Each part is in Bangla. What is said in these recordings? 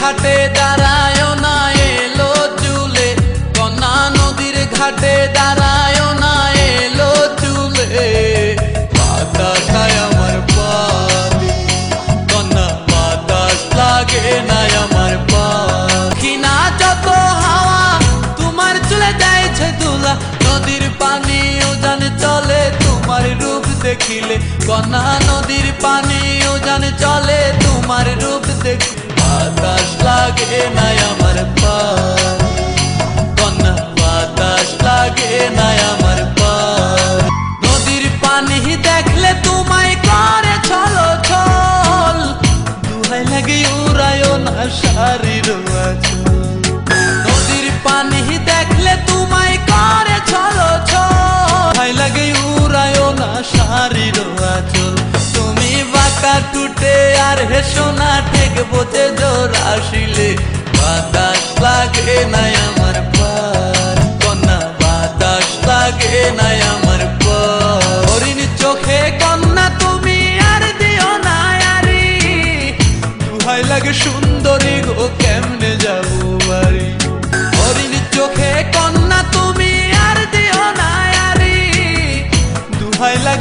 ਸਾਡੇ ਦਰਾਂ দেখিলে। কন্যা নদীর পানি উজান চলে তোমার রূপ দেখি। বাতাস লাগে না আমার কন্যা বাতাস লাগে না আমার নদীর পানি দেখলে তোমায় করে ছলো, ছল। দুহাই লাগে উড়ায় না শারীর নদীর পানি বাঁকা আর হেসো না, ঠিক বোঝে জোর আসিলে। বাতাস লাগে নাই আমার পার কন্যা, বাতাস লাগে নাই আমার পার চোখে কন্যা তুমি আর দিও না, আরি। দুহাই লাগে সুন্দরী গো, কেমনে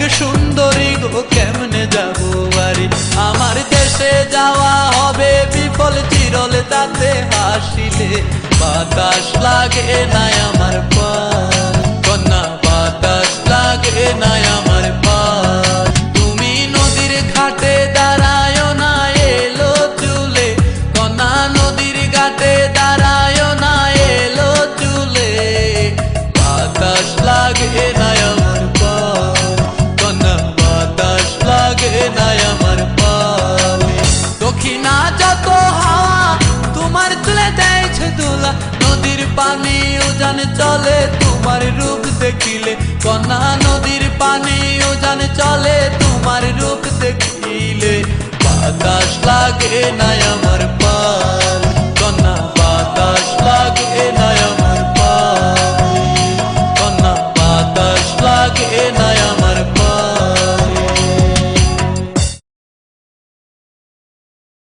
সুন্দরী গো, কেমনে যাব বাড়ি? আমার দেশে যাওয়া হবে বিফল চিরল, তাতে হাসিলে বাতাস লাগে না আমার যত হাওয়া, তোমার দুলা নদীর পানি উজান চলে, তোমার রূপ দেখিলে কন্যা নদীর পানি উজান চলে, তোমার রূপ দেখিলে। বাতাস লাগে না আমার